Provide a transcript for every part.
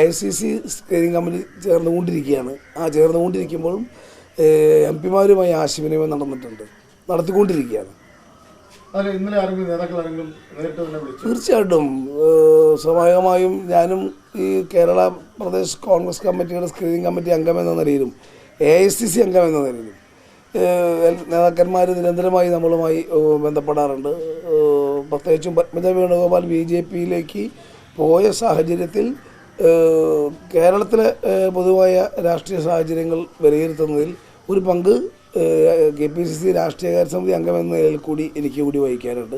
I C C screening committee ചേർന്നുകൊണ്ടിരിക്കുകയാണ്. ആ ചേർന്നുകൊണ്ടിരിക്കുമ്പോഴും M പിമാരുമായി ആശയവിനിമയം നടന്നിട്ടുണ്ട്. നടത്തിക്കൊണ്ടിരിക്കുകയാണ്. തീർച്ചയായിട്ടും. സ്വാഭാവികമായും ഞാനും ഈ കേരള പ്രദേശ് കോൺഗ്രസ് കമ്മിറ്റിയുടെ സ്ക്രീനിങ് കമ്മിറ്റി അംഗമെന്ന നിലയിലും എ ഐ സി സി അംഗം എന്ന നിലയിലും നേതാക്കന്മാർ നിരന്തരമായി നമ്മളുമായി ബന്ധപ്പെടാറുണ്ട്. പ്രത്യേകിച്ചും പത്മജ വേണുഗോപാൽ ബി ജെ പിയിലേക്ക് പോയ സാഹചര്യത്തിൽ കേരളത്തിലെ പൊതുവായ രാഷ്ട്രീയ സാഹചര്യങ്ങൾ വിലയിരുത്തുന്നതിൽ ഒരു പങ്ക് കെ പി സി സി രാഷ്ട്രീയകാര്യ സമിതി അംഗമെന്ന നിലയിൽ കൂടി എനിക്ക് കൂടി വഹിക്കാനുണ്ട്.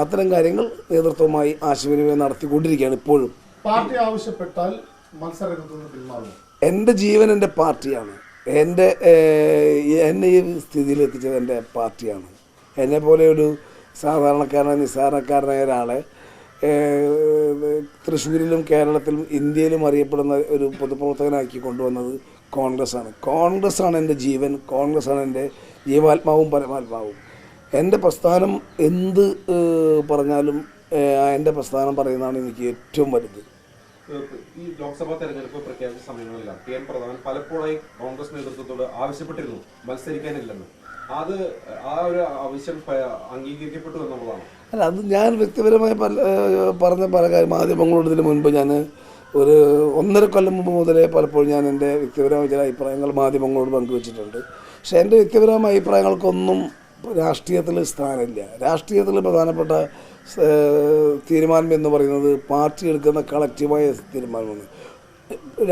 അത്തരം കാര്യങ്ങൾ നേതൃത്വമായി ആശയവിനിമയം നടത്തിക്കൊണ്ടിരിക്കുകയാണ് ഇപ്പോഴും. പാർട്ടി ആവശ്യപ്പെട്ടാൽ എന്റെ ജീവൻ എന്റെ പാർട്ടിയാണ്. എന്റെ എന്നെ ഈ സ്ഥിതിയിൽ എത്തിച്ചത് എന്റെ പാർട്ടിയാണ്. എന്നെ പോലെ ഒരു സാധാരണക്കാരനായ നിസ്സാരണക്കാരനായ ഒരാളെ തൃശ്ശൂരിലും കേരളത്തിലും ഇന്ത്യയിലും അറിയപ്പെടുന്ന ഒരു പൊതുപ്രവർത്തകനാക്കി കൊണ്ടുവന്നത് കോൺഗ്രസ്സാണ്. കോൺഗ്രസ്സാണ് എന്റെ ജീവൻ കോൺഗ്രസ്സാണ് എന്റെ ജീവാത്മാവും പരമാത്മാവും. എന്റെ പ്രസ്ഥാനം എന്ത് പറഞ്ഞാലും എന്റെ പ്രസ്ഥാനം പറയുന്നതാണ് എനിക്ക് ഏറ്റവും വലുത്. ഈ ലോക്സഭാ തെരഞ്ഞെടുപ്പ് പ്രഖ്യാപിച്ച സമയങ്ങളിലാണ് പി എൻ പ്രധാനൻ പലപ്പോഴായി കോൺഗ്രസ് നേതൃത്വത്തോട് ആവശ്യപ്പെട്ടിരുന്നു മത്സരിക്കാനില്ലെന്ന്. അത് ആ ഒരു ആവശ്യം അംഗീകരിക്കപ്പെട്ടു അല്ല അത് ഞാൻ വ്യക്തിപരമായി പല പറഞ്ഞ പല കാര്യം മാധ്യമങ്ങളോട് ഇതിന് മുൻപ് ഞാൻ ഒരു ഒന്നര കൊല്ലം മുമ്പ് മുതലേ പലപ്പോഴും ഞാൻ എന്റെ വ്യക്തിപരമായ ചില അഭിപ്രായങ്ങൾ മാധ്യമങ്ങളോട് പങ്കുവച്ചിട്ടുണ്ട്. പക്ഷേ എന്റെ വ്യക്തിപരമായ അഭിപ്രായങ്ങൾക്കൊന്നും രാഷ്ട്രീയത്തിൽ സ്ഥാനമില്ല. രാഷ്ട്രീയത്തിൽ പ്രധാനപ്പെട്ട തീരുമാനം എന്ന് പറയുന്നത് പാർട്ടി എടുക്കുന്ന കളക്റ്റീവായ തീരുമാനമാണ്.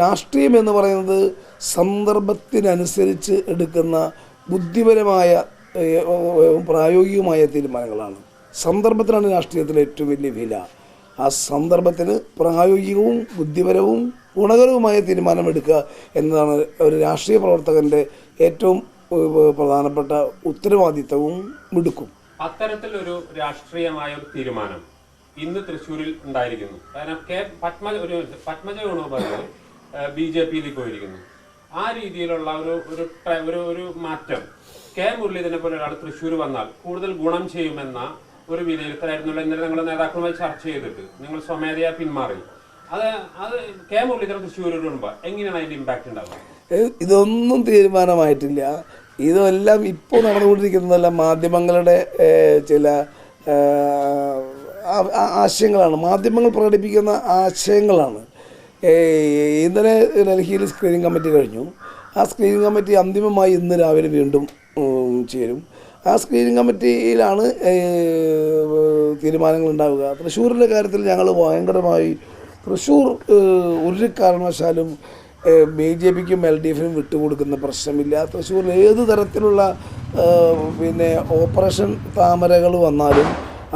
രാഷ്ട്രീയം എന്ന് പറയുന്നത് സന്ദർഭത്തിനനുസരിച്ച് എടുക്കുന്ന ബുദ്ധിപരമായ പ്രായോഗികമായ തീരുമാനങ്ങളാണ്. സന്ദർഭത്തിനാണ് രാഷ്ട്രീയത്തിലെ ഏറ്റവും വലിയ വില. ആ സന്ദർഭത്തിന് പ്രായോഗികവും ബുദ്ധിപരവും ഗുണകരവുമായ തീരുമാനമെടുക്കുക എന്നതാണ് ഒരു രാഷ്ട്രീയ പ്രവർത്തകന്റെ ഏറ്റവും പ്രധാനപ്പെട്ട ഉത്തരവാദിത്തവും മിടുക്കും. അത്തരത്തിലൊരു രാഷ്ട്രീയമായ ഒരു തീരുമാനം ഇന്ന് തൃശ്ശൂരിൽ ഉണ്ടായിരിക്കുന്നു. കാരണം കെ പത്മജ ഒരു പത്മജ ഗുണോപാധ്യായ ബി ജെ പിയിലേക്ക് പോയിരിക്കുന്നു. ആ രീതിയിലുള്ള ഒരു ഒരു ഒരു ഒരു മാറ്റം. കെ മുരളീധരനെ പോലെ ഒരാൾ തൃശ്ശൂർ വന്നാൽ കൂടുതൽ ഗുണം ചെയ്യുമെന്ന ഒരു വിലയിരുത്തലായിരുന്നു ഇന്നലെ നിങ്ങൾ നേതാക്കളുമായി ചർച്ച ചെയ്തിട്ട്. നിങ്ങൾ സ്വമേധയാ പിന്മാറി. അത് അത് കെ മുരളീധരൻ വരുമ്പോൾ എങ്ങനെയാണ് അതിന്റെ ഇമ്പാക്ട് ഉണ്ടാവുക? ഇതൊന്നും തീരുമാനമായിട്ടില്ല. ഇതെല്ലാം ഇപ്പോൾ നടന്നുകൊണ്ടിരിക്കുന്നതല്ല മാധ്യമങ്ങളുടെ ചില ആശയങ്ങളാണ്. മാധ്യമങ്ങൾ പ്രകടിപ്പിക്കുന്ന ആശയങ്ങളാണ്. ഇന്നലെ ഡൽഹിയിൽ സ്ക്രീനിങ് കമ്മിറ്റി കഴിഞ്ഞു. ആ സ്ക്രീനിങ് കമ്മിറ്റി അന്തിമമായി ഇന്ന് രാവിലെ വീണ്ടും ചേരും. ആ സ്ക്രീനിങ് കമ്മിറ്റിയിലാണ് തീരുമാനങ്ങൾ ഉണ്ടാവുക. തൃശ്ശൂരിന്റെ കാര്യത്തിൽ ഞങ്ങൾ ഭയങ്കരമായി തൃശ്ശൂർ ഒരു കാരണവശാലും ബി ജെ പിക്കും എൽ ഡി എഫിനും വിട്ടുകൊടുക്കുന്ന പ്രശ്നമില്ല. തൃശ്ശൂരിൽ ഏത് തരത്തിലുള്ള പിന്നെ ഓപ്പറേഷൻ താമരകൾ വന്നാലും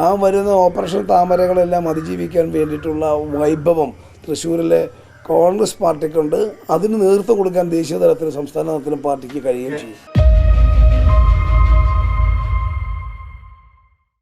ആ വരുന്ന ഓപ്പറേഷൻ താമരകളെല്ലാം അതിജീവിക്കാൻ വേണ്ടിയിട്ടുള്ള വൈഭവം തൃശ്ശൂരിലെ കോൺഗ്രസ് പാർട്ടിക്കുണ്ട്. അതിന് നേതൃത്വം കൊടുക്കാൻ ദേശീയ തലത്തിലും സംസ്ഥാന തലത്തിലും പാർട്ടിക്ക് കഴിയുകയും ചെയ്യും.